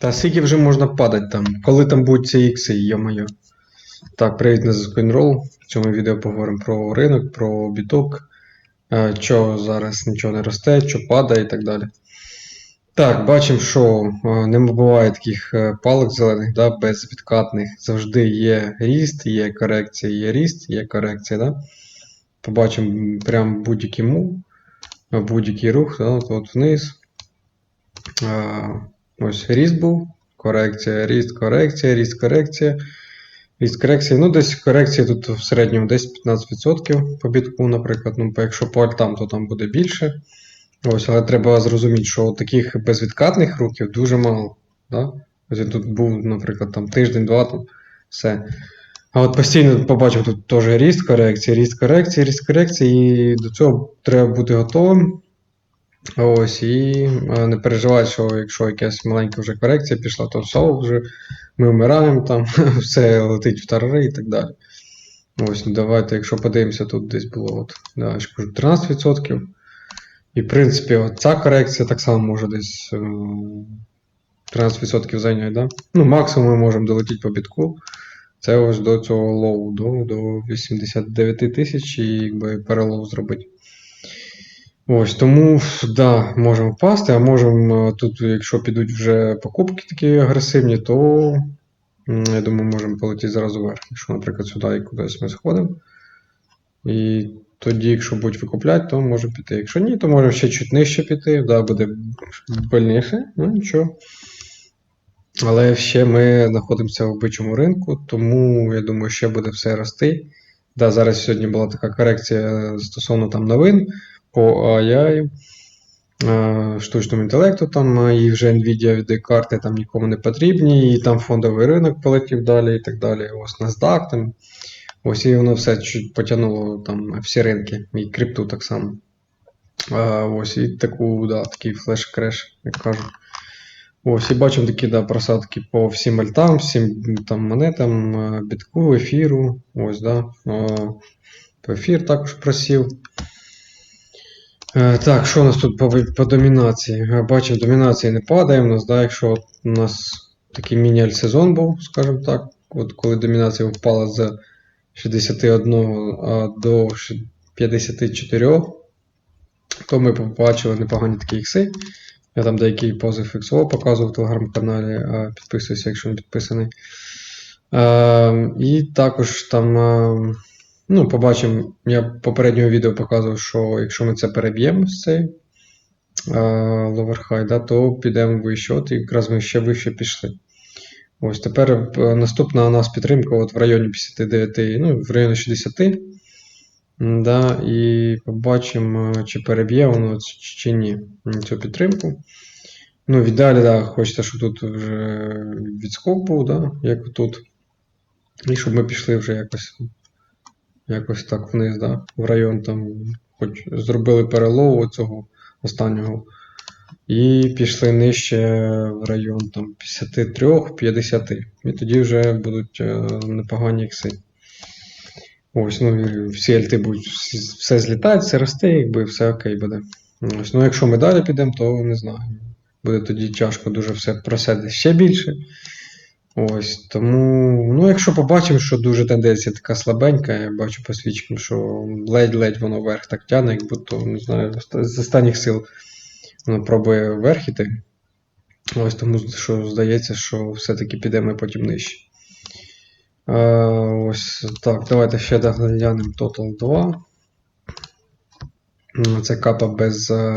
Та скільки вже можна падати там? Коли там будуть ці ікси, йо-моє. Так, привіт на Coinroll. В цьому відео поговоримо про ринок, про біток, е, що зараз нічого не росте, що падає і так далі. Так, бачимо, що е, не буває таких е, палок зелених, да, безвідкатних. Завжди є ріст, є корекція, є ріст, є корекція. Да? Побачимо прям будь-який мув, е, будь-який рух, да, от вниз. Ось ріст був, корекція, ріст, корекція, ріст, корекція. Ріст корекції. Ну, десь корекція тут в середньому десь 15% по бітку, наприклад. Ну, якщо по альтам, то там буде більше. Ось, але треба зрозуміти, що таких безвідкатних рухів дуже мало. Да? Ось він тут був, наприклад, там тиждень-два, там все. А от постійно побачив тут теж ріст корекції, ріст корекції, ріст корекції, і до цього треба бути готовим. Ось, і е, не переживати, що якщо якась маленька вже корекція пішла, то все вже ми вмираємо, там все летить в тарари і так далі. Ось, ну давайте, якщо подивимося, тут десь було от, да, я кажу, 13%. І, в принципі, ця корекція так само може десь е, 13% зайняти, да? Ну, максимум ми можемо долетіти по бітку. Це ось до цього лоу, до, до 89 тисяч і якби перелов зробити. Ось, тому, да, можемо впасти, а можемо тут, якщо підуть вже покупки такі агресивні, то я думаю, можемо полетіти зразу вверх. Якщо, наприклад, сюди і кудись ми сходимо. І тоді, якщо будуть викупляти, то може піти. Якщо ні, то можемо ще чуть нижче піти, да, буде больніше, ну нічого. Але ще ми знаходимося в бичому ринку, тому я думаю, ще буде все рости. Да, зараз сьогодні була така корекція стосовно там новин по AI, е, штучному інтелекту, там е, і вже Nvidia відеокарти там нікому не потрібні, і там фондовий ринок полетів далі і так далі. Ось NASDAQ там. Ось і воно все чуть потягнуло там всі ринки, і крипту так само. А, ось і таку, да, такий флеш-креш, як кажуть. Ось, і бачимо такі да, просадки по всім альтам, всім там монетам, е, бітку, ефіру. Ось, да. Е, Ефір також просів. Е, Так, що у нас тут по, по домінації? Е, Бачимо, домінації не падає. У нас, да, якщо у нас такий міні-альт-сезон був, скажімо так, от коли домінація впала з 61 а, до 54, то ми побачили непогані такі ікси. Я там деякий позив XO показував в телеграм-каналі, е, підписуйся, якщо не підписаний. Е, І також там. Ну, побачимо, я попереднього відео показував, що якщо ми це переб'ємо з цей е, high, да, то підемо вище. От і якраз ми ще вище пішли. Ось тепер е, наступна у нас підтримка от в районі 59, ну, в районі 60. Да, і побачимо, чи переб'є воно чи- ні цю підтримку. Ну, в ідеалі, да, хочеться, щоб тут вже відскок був, да, як тут. І щоб ми пішли вже якось якось так вниз, да, в район там, хоч зробили перелов цього останнього. І пішли нижче в район там 53-50. І тоді вже будуть е, непогані ікси. Ось, ну всі альти будуть все злітати, все росте, якби все окей буде. Ось, ну якщо ми далі підемо, то не знаю. Буде тоді тяжко дуже все просяде ще більше. Ось, тому, ну, якщо побачимо, що дуже тенденція така слабенька, я бачу по свічкам, що ледь-ледь воно вверх так тягне, як будто, не знаю, з- останніх сил воно пробує вверх іти. Ось тому що здається, що все-таки підемо потім нижче. Е, ось так, давайте ще доглянемо Total 2. Це капа без е,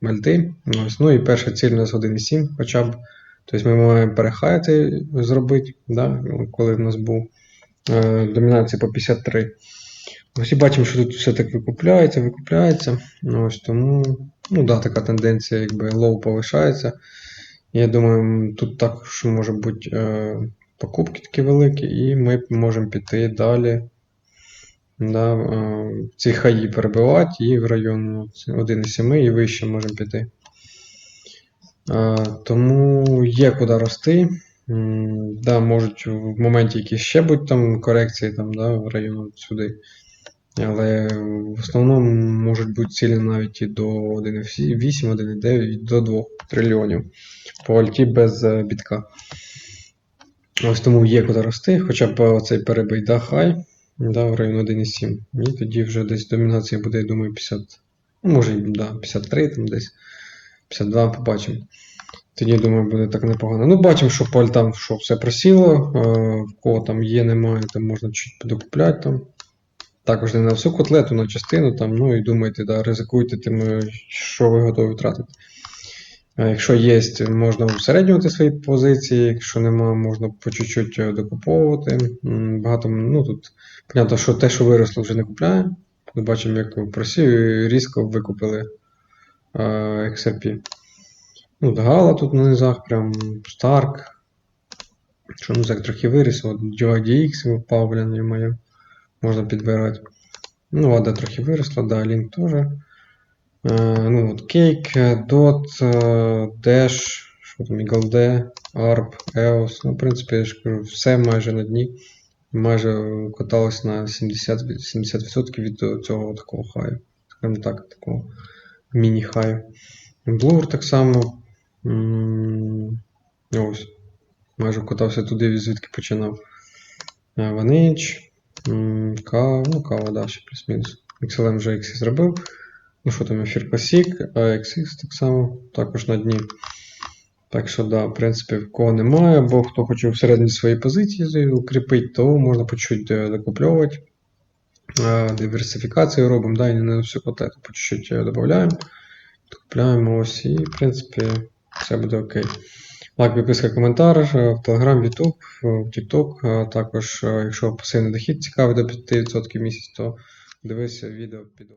мальти. Ось, ну і перша ціль у нас 1,7 хоча б. Тобто ми маємо перехаяти зробити, да, коли в нас був е, домінація по 53. Ось і бачимо, що тут все так викупляється, викупляється. Ну, Ось тому, ну да, така тенденція, якби лоу повишається. Я думаю, тут також може бути е, покупки такі великі, і ми можемо піти далі. Да, е, ці хаї перебивати і в район 1,7 і вище можемо піти. Е, Тому є куди рости. Да, можуть в моменті якісь ще будуть там корекції там, да, в району сюди. Але в основному можуть бути цілі навіть і до 1,8, 1,9 і до 2 трильйонів по альті без е, бітка. Ось тому є куди рости, хоча б оцей перебий да, хай, да, в район 1,7. І тоді вже десь домінація буде, я думаю, 50. Ну, може, да, 53 там десь. 52 побачимо. Тоді, думаю, буде так непогано. Ну, бачимо, що по альтам що все просіло. Е, в кого там є, немає, там можна чуть подокупляти там. Також не на всю котлету, на частину там, ну і думайте, да, ризикуйте тим, е, що ви готові втратити. Якщо є, можна усереднювати свої позиції, якщо нема, можна по чуть-чуть е, докуповувати. Багато, ну тут, понятно, що те, що виросло, вже не купляємо. Ми бачимо, як просів і різко викупили е, XRP. Ну, Гала тут на низах, прям Stark. Що ну так трохи виріс, от GIDX впав, блін, йомаю. Можна підбирати. Ну, Ада трохи виросла, да, Link теж. Е, ну, от Cake, е, е, Dash, що там, EagleD, ARP, EOS. Ну, в принципі, я ж кажу, все майже на дні. Майже каталось на 70%, 70% від цього такого хаю. Скажімо так, такого міні-хаю. Blur так само. Ось. Майже катався туди, звідки починав. Е, Ванич. Кава, ну кава, да, ще плюс-мінус. XLM вже X зробив. Ну що там, ефір Classic, а XX так само, також на дні. Так що, да, в принципі, в кого немає, або хто хоче всередині свої позиції укріпити, то можна по чуть-чуть е, докупльовувати. Е, Диверсифікацію робимо, да, і не на всю котлету по чуть-чуть додаємо. Купляємо ось і, в принципі, все буде окей. Лайк, підписка, коментар е, в Telegram, YouTube, TikTok. Е, Також, е, якщо пасивний дохід цікавий до 5% в місяць, то дивися відео під.